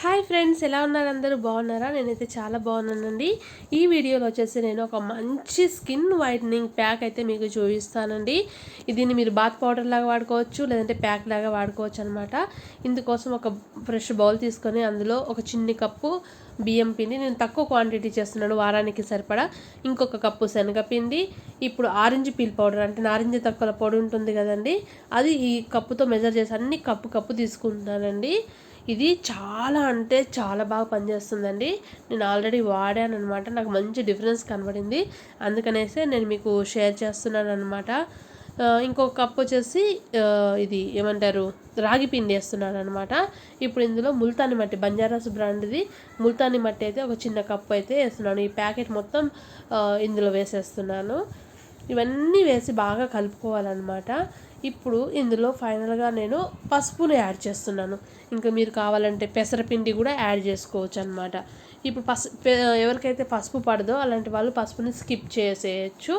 Hi friends ఎలా ఉన్నారు అందరూ? బాగున్నారా? నేనైతే చాలా బాగున్నానండి. ఈ వీడియోలో వచ్చేసి నేను ఒక మంచి స్కిన్ వైట్నింగ్ ప్యాక్ అయితే మీకు చూపిస్తానండి. దీన్ని మీరు బాత్ పౌడర్ లాగా వాడుకోవచ్చు లేదంటే ప్యాక్ లాగా వాడుకోవచ్చు అనమాట ఇందుకోసం ఒక ఫ్రెష్ బౌల్ తీసుకొని అందులో ఒక చిన్ని కప్పు బియ్యం పిండి నేను తక్కువ క్వాంటిటీ చేస్తున్నాను వారానికి సరిపడా. ఇంకొక కప్పు శనగపిండి ఇప్పుడు ఆరెంజ్ పీల్ పౌడర్ అంటే నారింజ తక్కువ పొడి ఉంటుంది కదండి. అది ఈ కప్పుతో మెజర్ చేసి అన్ని కప్పు కప్పు తీసుకుంటున్నానండి. ఇది చాలా అంటే చాలా బాగా పనిచేస్తుందండి. నేను ఆల్రెడీ వాడాను అనమాట నాకు మంచి డిఫరెన్స్ కనబడింది. అందుకనేసే నేను మీకు షేర్ చేస్తున్నాను అనమాట ఇంకొక కప్ వచ్చేసి ఇది ఏమంటారు? రాగి పిండి వేస్తున్నాను అనమాట ఇప్పుడు ఇందులో ముల్తాని మట్టి బంజారాస్ బ్రాండ్ది ముల్తాని మట్టి అయితే ఒక చిన్న కప్ అయితే వేస్తున్నాను. ఈ ప్యాకెట్ మొత్తం ఇందులో వేసేస్తున్నాను. ఇవన్నీ వేసి బాగా కలుపుకోవాలన్నమాట. ఇప్పుడు ఇందులో ఫైనల్గా నేను పసుపుని యాడ్ చేస్తున్నాను. ఇంకా మీరు కావాలంటే పెసరపిండి కూడా యాడ్ చేసుకోవచ్చు అనమాట ఇప్పుడు పసు ఎవరికైతే పసుపు పడదో అలాంటి వాళ్ళు పసుపుని స్కిప్ చేసేయచ్చు.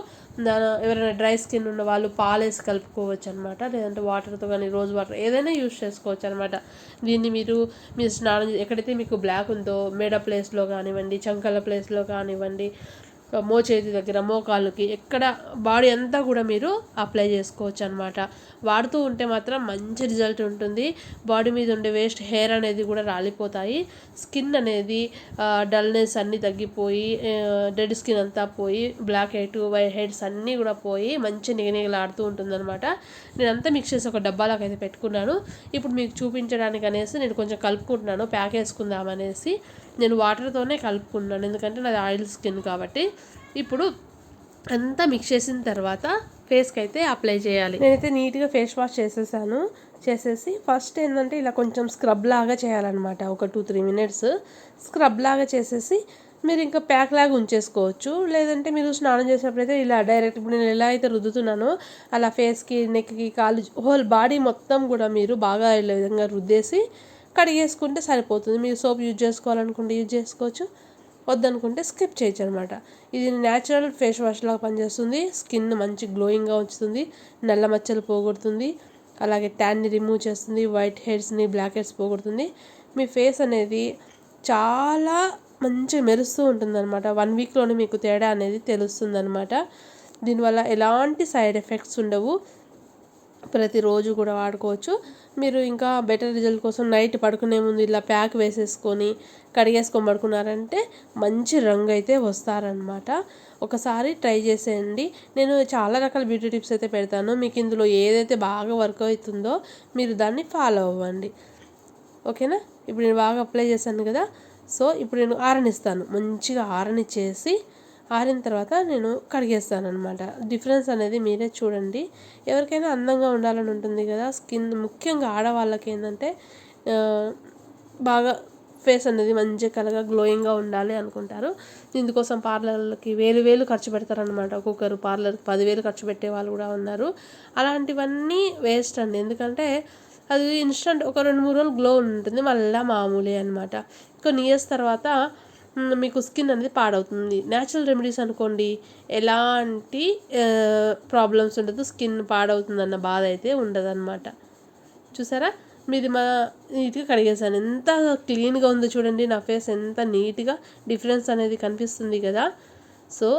ఎవరైనా డ్రై స్కిన్ ఉన్న వాళ్ళు పాలేసి కలుపుకోవచ్చు అనమాట లేదంటే వాటర్తో కానీ రోజు వాటర్ ఏదైనా యూస్ చేసుకోవచ్చు అనమాట దీన్ని మీరు మీరు స్నానం ఎక్కడైతే మీకు బ్లాక్ ఉందో మెడ ప్లేస్లో కానివ్వండి చంకల ప్లేస్లో కానివ్వండి మోచేతి దగ్గర మోకాళ్ళకి ఎక్కడ బాడీ అంతా కూడా మీరు అప్లై చేసుకోవచ్చు అనమాట వాడుతూ ఉంటే మాత్రం మంచి రిజల్ట్ ఉంటుంది. బాడీ మీద ఉండే వేస్ట్ హెయిర్ అనేది కూడా రాలిపోతాయి. స్కిన్ అనేది డల్నెస్ అన్నీ తగ్గిపోయి డెడ్ స్కిన్ అంతా పోయి బ్లాక్ హెడ్ వైట్ హెడ్స్ అన్నీ కూడా పోయి మంచి నిగనిగలాడుతూ ఉంటుందన్నమాట. నేను నేనంతా మిక్స్ చేసి ఒక డబ్బాలకు అయితే పెట్టుకున్నాను. ఇప్పుడు మీకు చూపించడానికి అనేసి నేను కొంచెం కలుపుకుంటున్నాను. ప్యాక్ వేసుకుందామనేసి నేను వాటర్తోనే కలుపుకున్నాను ఎందుకంటే నాది ఆయిల్ స్కిన్ కాబట్టి. ఇప్పుడు అంతా మిక్స్ చేసిన తర్వాత ఫేస్కి అయితే అప్లై చేయాలి. నేనైతే నీట్గా ఫేస్ వాష్ చేసేసాను. చేసేసి ఫస్ట్ ఏంటంటే ఇలా కొంచెం స్క్రబ్ లాగా చేయాలన్నమాట. ఒక టూ త్రీ మినిట్స్ స్క్రబ్ లాగా చేసేసి మీరు ఇంకా ప్యాక్ లాగా ఉంచేసుకోవచ్చు. లేదంటే మీరు స్నానం చేసేటప్పుడైతే ఇలా డైరెక్ట్ ఇప్పుడు నేను ఎలా అయితే రుద్దుతున్నానో అలా ఫేస్కి నెక్కి కాలు హోల్ బాడీ మొత్తం కూడా మీరు బాగా ఇలా విధంగా రుద్దేసి కడిగేసుకుంటే సరిపోతుంది. మీరు సోప్ యూజ్ చేసుకోవాలనుకుంటే యూజ్ చేసుకోవచ్చు. వద్దనుకుంటే స్కిప్ చేయొచ్చు అనమాట ఇది న్యాచురల్ ఫేస్ వాష్ లాగా పనిచేస్తుంది. స్కిన్ మంచి గ్లోయింగ్గా ఉంచుతుంది. నల్ల మచ్చలు పోగొడుతుంది. అలాగే ట్యాన్ని రిమూవ్ చేస్తుంది. వైట్ హెడ్స్ని బ్లాక్ హెడ్స్ పోగొడుతుంది. మీ ఫేస్ అనేది చాలా మంచిగా మెరుస్తూ ఉంటుందన్నమాట. వన్ వీక్లోనే మీకు తేడా అనేది తెలుస్తుంది అనమాట దీనివల్ల ఎలాంటి సైడ్ ఎఫెక్ట్స్ ఉండవు. ప్రతిరోజు కూడా వాడుకోవచ్చు. మీరు ఇంకా బెటర్ రిజల్ట్ కోసం నైట్ పడుకునే ముందు ఇలా ప్యాక్ వేసేసుకొని కడిగేసుకొని పడుకున్నారంటే మంచి రంగు అయితే వస్తారనమాట ఒకసారి ట్రై చేసేయండి. నేను చాలా రకాల బ్యూటీ టిప్స్ అయితే పెడతాను. మీకు ఇందులో ఏదైతే బాగా వర్క్ అవుతుందో మీరు దాన్ని ఫాలో అవ్వండి. ఓకేనా? ఇప్పుడు నేను బాగా అప్లై చేశాను కదా. సో ఇప్పుడు నేను ఆరనిస్తాను. మంచిగా ఆరనిచ్చేసి ఆరిన తర్వాత నేను కడిగేస్తాను అనమాట డిఫరెన్స్ అనేది మీరే చూడండి. ఎవరికైనా అందంగా ఉండాలని ఉంటుంది కదా. స్కిన్ ముఖ్యంగా ఆడవాళ్ళకి ఏంటంటే బాగా ఫేస్ అనేది మంచిగా కలగా గ్లోయింగ్గా ఉండాలి అనుకుంటారు. ఇందుకోసం పార్లర్లకి వేలు వేలు ఖర్చు పెడతారనమాట ఒక్కొక్కరు పార్లర్కి పదివేలు ఖర్చు పెట్టే వాళ్ళు కూడా ఉన్నారు. అలాంటివన్నీ వేస్ట్ అండి. ఎందుకంటే అది ఇన్స్టంట్ ఒక రెండు మూడు రోజులు గ్లో ఉంటుంది. మళ్ళీ మామూలే అనమాట కొన్ని ఇయర్స్ తర్వాత మీకు స్కిన్ అనేది పాడవుతుంది. న్యాచురల్ రెమెడీస్ అనుకోండి ఎలాంటి ప్రాబ్లమ్స్ ఉండదు స్కిన్ పాడవుతుందన్న బాధ అయితే ఉండదన్నమాట. చూసారా? మీది మా నీట్గా కడిగేసాను ఎంత క్లీన్గా ఉందో చూడండి నా ఫేస్ ఎంత నీట్గా డిఫరెన్స్ అనేది కనిపిస్తుంది కదా. సో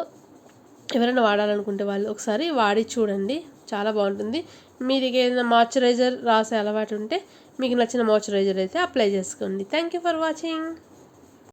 ఎవరైనా వాడాలనుకుంటే వాళ్ళు ఒకసారి వాడి చూడండి. చాలా బాగుంటుంది. మీరు ఏదైనా మాయిశ్చరైజర్ రాసే అలవాటు ఉంటే మీకు నచ్చిన మాయిశ్చరైజర్ అయితే అప్లై చేసుకోండి. Thank you for watching